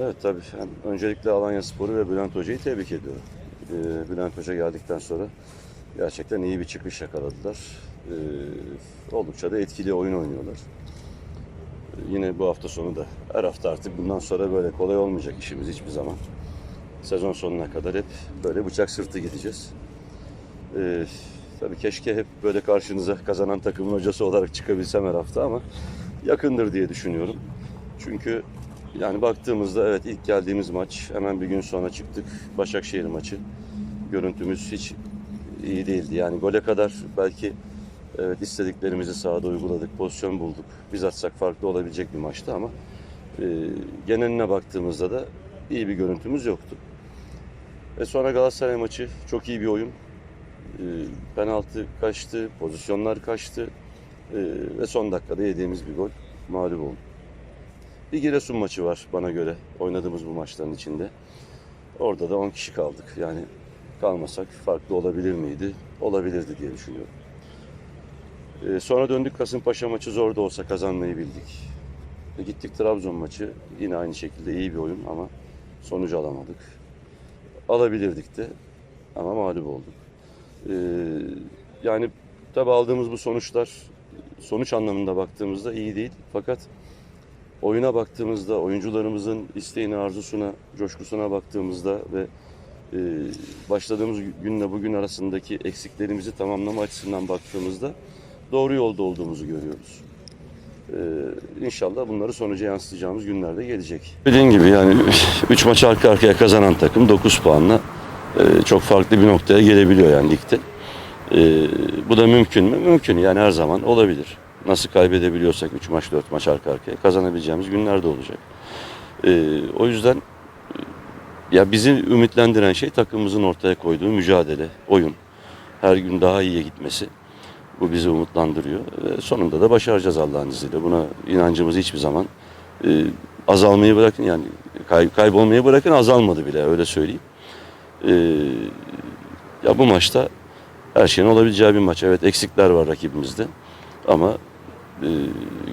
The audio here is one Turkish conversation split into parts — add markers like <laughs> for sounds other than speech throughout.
Evet tabii. Yani öncelikle Alanya Sporu ve Bülent Hoca'yı tebrik ediyorum. Ee, Bülent Hoca geldikten sonra gerçekten iyi bir çıkış yakaladılar. Ee, oldukça da etkili oyun oynuyorlar. Ee, yine bu hafta sonu da her hafta artık bundan sonra böyle kolay olmayacak işimiz hiçbir zaman. Sezon sonuna kadar hep böyle bıçak sırtı gideceğiz. Ee, tabii keşke hep böyle karşınıza kazanan takımın hocası olarak çıkabilsem her hafta ama yakındır diye düşünüyorum. Çünkü yani baktığımızda evet ilk geldiğimiz maç hemen bir gün sonra çıktık. Başakşehir maçı. Görüntümüz hiç iyi değildi. Yani gole kadar belki evet istediklerimizi sahada uyguladık, pozisyon bulduk. Biz atsak farklı olabilecek bir maçtı ama e, geneline baktığımızda da iyi bir görüntümüz yoktu. Ve sonra Galatasaray maçı çok iyi bir oyun. E, penaltı kaçtı, pozisyonlar kaçtı e, ve son dakikada yediğimiz bir gol mağlup olduk. Bir Giresun maçı var bana göre oynadığımız bu maçların içinde. Orada da 10 kişi kaldık. Yani kalmasak farklı olabilir miydi? Olabilirdi diye düşünüyorum. Ee, sonra döndük Kasımpaşa maçı zor da olsa kazanmayı bildik. E, gittik Trabzon maçı yine aynı şekilde iyi bir oyun ama sonucu alamadık. Alabilirdik de ama mağlup olduk. Ee, yani tabi aldığımız bu sonuçlar sonuç anlamında baktığımızda iyi değil. Fakat oyuna baktığımızda, oyuncularımızın isteğine, arzusuna, coşkusuna baktığımızda ve e, başladığımız günle bugün arasındaki eksiklerimizi tamamlama açısından baktığımızda doğru yolda olduğumuzu görüyoruz. Ee, inşallah bunları sonuca yansıtacağımız günlerde gelecek. Dediğim gibi yani <laughs> 3 maç arka arkaya kazanan takım 9 puanla e, çok farklı bir noktaya gelebiliyor yani ligde. E, bu da mümkün mü? Mümkün yani her zaman olabilir. Nasıl kaybedebiliyorsak 3 maç 4 maç arka arkaya kazanabileceğimiz günler de olacak. E, o yüzden e, ya bizi ümitlendiren şey takımımızın ortaya koyduğu mücadele, oyun. Her gün daha iyiye gitmesi. Bu bizi umutlandırıyor. Ve sonunda da başaracağız Allah'ın izniyle. Buna inancımız hiçbir zaman e, azalmayı bırakın yani kay, kaybolmayı bırakın azalmadı bile öyle söyleyeyim. E, ya bu maçta her şeyin olabileceği bir maç. Evet eksikler var rakibimizde. Ama e,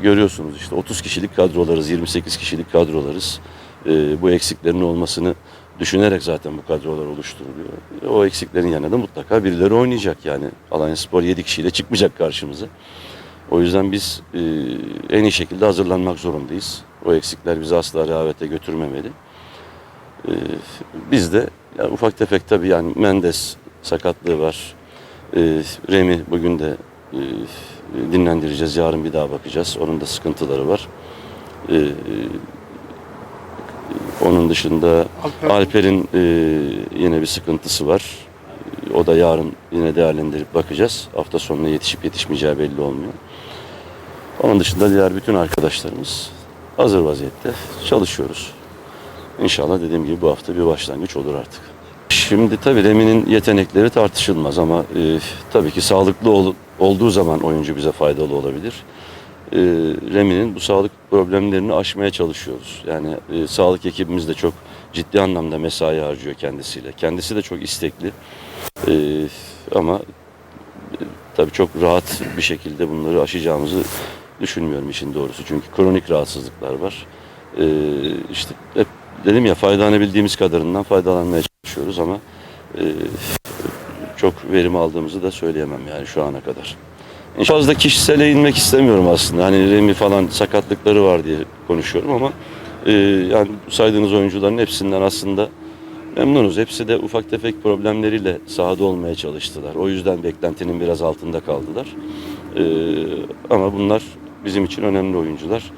görüyorsunuz işte 30 kişilik kadrolarız, 28 kişilik kadrolarız. E, bu eksiklerin olmasını düşünerek zaten bu kadrolar oluşturuluyor. E, O eksiklerin yanında da mutlaka birileri oynayacak yani. Alanya Spor 7 kişiyle çıkmayacak karşımıza. O yüzden biz e, en iyi şekilde hazırlanmak zorundayız. O eksikler bizi asla rehavete götürmemeli. Biz de yani ufak tefek tabii yani Mendes sakatlığı var. Remi bugün de dinlendireceğiz. Yarın bir daha bakacağız. Onun da sıkıntıları var. E, onun dışında Alper. Alper'in e, yine bir sıkıntısı var. O da yarın yine değerlendirip bakacağız. Hafta sonuna yetişip yetişmeyeceği belli olmuyor. Onun dışında diğer bütün arkadaşlarımız hazır vaziyette çalışıyoruz. İnşallah dediğim gibi bu hafta bir başlangıç olur artık. Şimdi tabii Remi'nin yetenekleri tartışılmaz ama e, tabii ki sağlıklı ol- olduğu zaman oyuncu bize faydalı olabilir. E, Remi'nin bu sağlık problemlerini aşmaya çalışıyoruz. Yani e, sağlık ekibimiz de çok ciddi anlamda mesai harcıyor kendisiyle. Kendisi de çok istekli. E, ama e, tabii çok rahat bir şekilde bunları aşacağımızı düşünmüyorum işin doğrusu. Çünkü kronik rahatsızlıklar var. E, işte hep dedim ya faydalanabildiğimiz kadarından faydalanmaya çalışıyoruz ama e, çok verim aldığımızı da söyleyemem yani şu ana kadar. Fazla kişisele inmek istemiyorum aslında. Hani Remi falan sakatlıkları var diye konuşuyorum ama e, yani saydığınız oyuncuların hepsinden aslında memnunuz. Hepsi de ufak tefek problemleriyle sahada olmaya çalıştılar. O yüzden beklentinin biraz altında kaldılar. E, ama bunlar bizim için önemli oyuncular.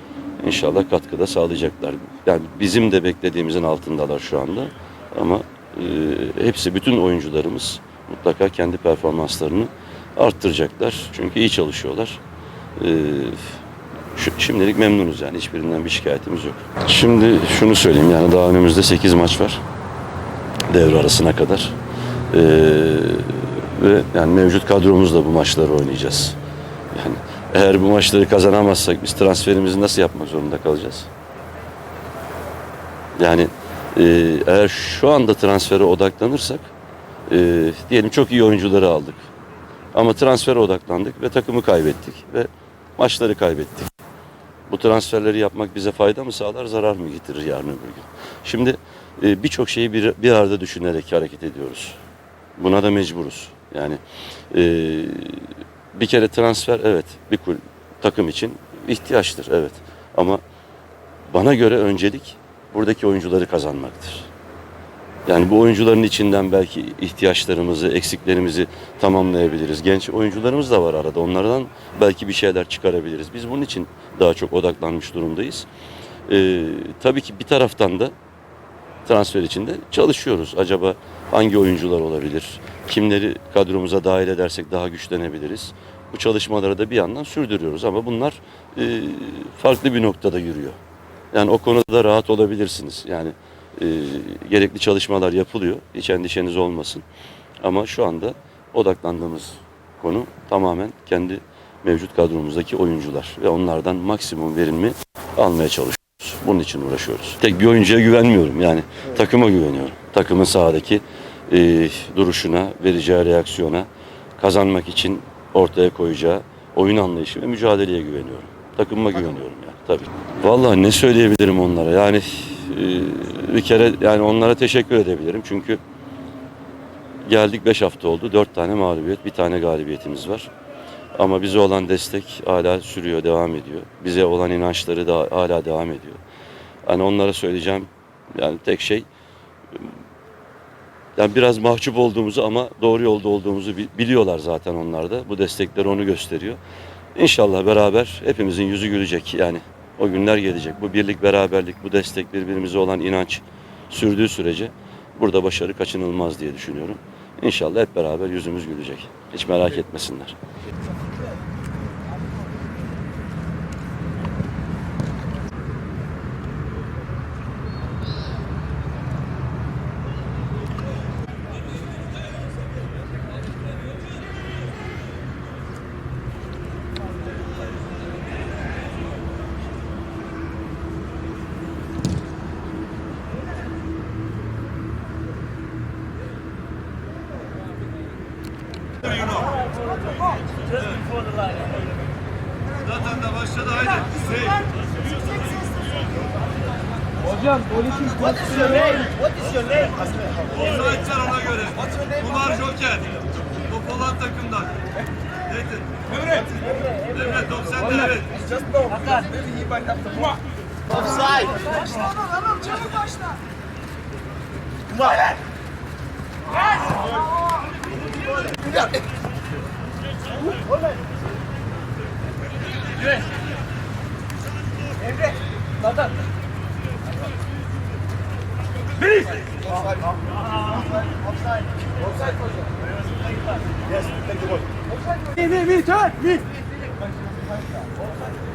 İnşallah katkıda sağlayacaklar. Yani bizim de beklediğimizin altındalar şu anda. Ama e, hepsi, bütün oyuncularımız mutlaka kendi performanslarını arttıracaklar. Çünkü iyi çalışıyorlar. E, şu, şimdilik memnunuz yani. Hiçbirinden bir şikayetimiz yok. Şimdi şunu söyleyeyim yani daha önümüzde 8 maç var. Devre arasına kadar. E, ve yani mevcut kadromuzla bu maçları oynayacağız. Yani eğer bu maçları kazanamazsak biz transferimizi nasıl yapmak zorunda kalacağız? Yani e, eğer şu anda transfere odaklanırsak e, diyelim çok iyi oyuncuları aldık. Ama transfere odaklandık ve takımı kaybettik ve maçları kaybettik. Bu transferleri yapmak bize fayda mı sağlar, zarar mı getirir yarın öbür gün? Şimdi e, birçok şeyi bir, bir arada düşünerek hareket ediyoruz. Buna da mecburuz. Yani e, bir kere transfer evet bir kul, takım için ihtiyaçtır evet. Ama bana göre öncelik buradaki oyuncuları kazanmaktır. Yani bu oyuncuların içinden belki ihtiyaçlarımızı, eksiklerimizi tamamlayabiliriz. Genç oyuncularımız da var arada. Onlardan belki bir şeyler çıkarabiliriz. Biz bunun için daha çok odaklanmış durumdayız. Ee, tabii ki bir taraftan da transfer içinde çalışıyoruz. Acaba hangi oyuncular olabilir? Kimleri kadromuza dahil edersek daha güçlenebiliriz? Bu çalışmaları da bir yandan sürdürüyoruz ama bunlar e, farklı bir noktada yürüyor. Yani o konuda rahat olabilirsiniz. Yani e, gerekli çalışmalar yapılıyor. Hiç endişeniz olmasın. Ama şu anda odaklandığımız konu tamamen kendi mevcut kadromuzdaki oyuncular ve onlardan maksimum verimi almaya çalışıyoruz. Bunun için uğraşıyoruz. Tek bir oyuncuya güvenmiyorum yani takıma güveniyorum. Takımın sahadaki e, duruşuna, vereceği reaksiyona, kazanmak için ortaya koyacağı oyun anlayışı ve mücadeleye güveniyorum. Takımıma güveniyorum yani tabii. Vallahi ne söyleyebilirim onlara yani bir kere yani onlara teşekkür edebilirim çünkü geldik 5 hafta oldu. 4 tane mağlubiyet, bir tane galibiyetimiz var. Ama bize olan destek hala sürüyor, devam ediyor. Bize olan inançları da hala devam ediyor. Hani onlara söyleyeceğim yani tek şey yani biraz mahcup olduğumuzu ama doğru yolda olduğumuzu bi- biliyorlar zaten onlar da. Bu destekler onu gösteriyor. İnşallah beraber hepimizin yüzü gülecek yani. O günler gelecek. Bu birlik, beraberlik, bu destek, birbirimize olan inanç sürdüğü sürece burada başarı kaçınılmaz diye düşünüyorum. İnşallah hep beraber yüzümüz gülecek. Hiç merak etmesinler. Zaten de başladı haydi. Hüseyin. Hocam polisin What is your name? What is your name? Onu açar ona göre. Kumar Joker. O Polat takımdan. Nedir? Emre. Emre top sende evet. Just know. Maybe he might have the ball. Offside. Başla oğlum, hemen çabuk başla. Come on. Me, me, me, turn, me.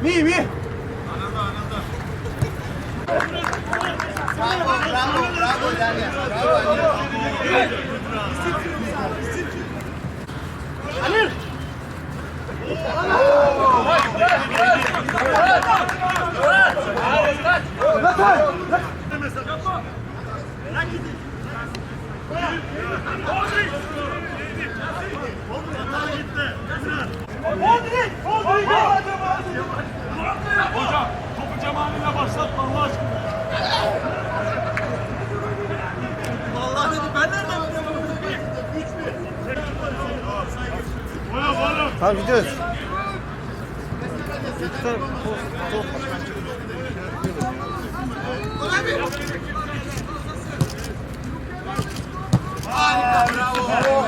Me, me. Bravo, bravo, bravo, Daniel. Bravo, Daniel. Hocam topu Cemal'ine başlatma Allah aşkına. Tamam gidiyoruz. Lütfen top. Harika bravo. Bravo.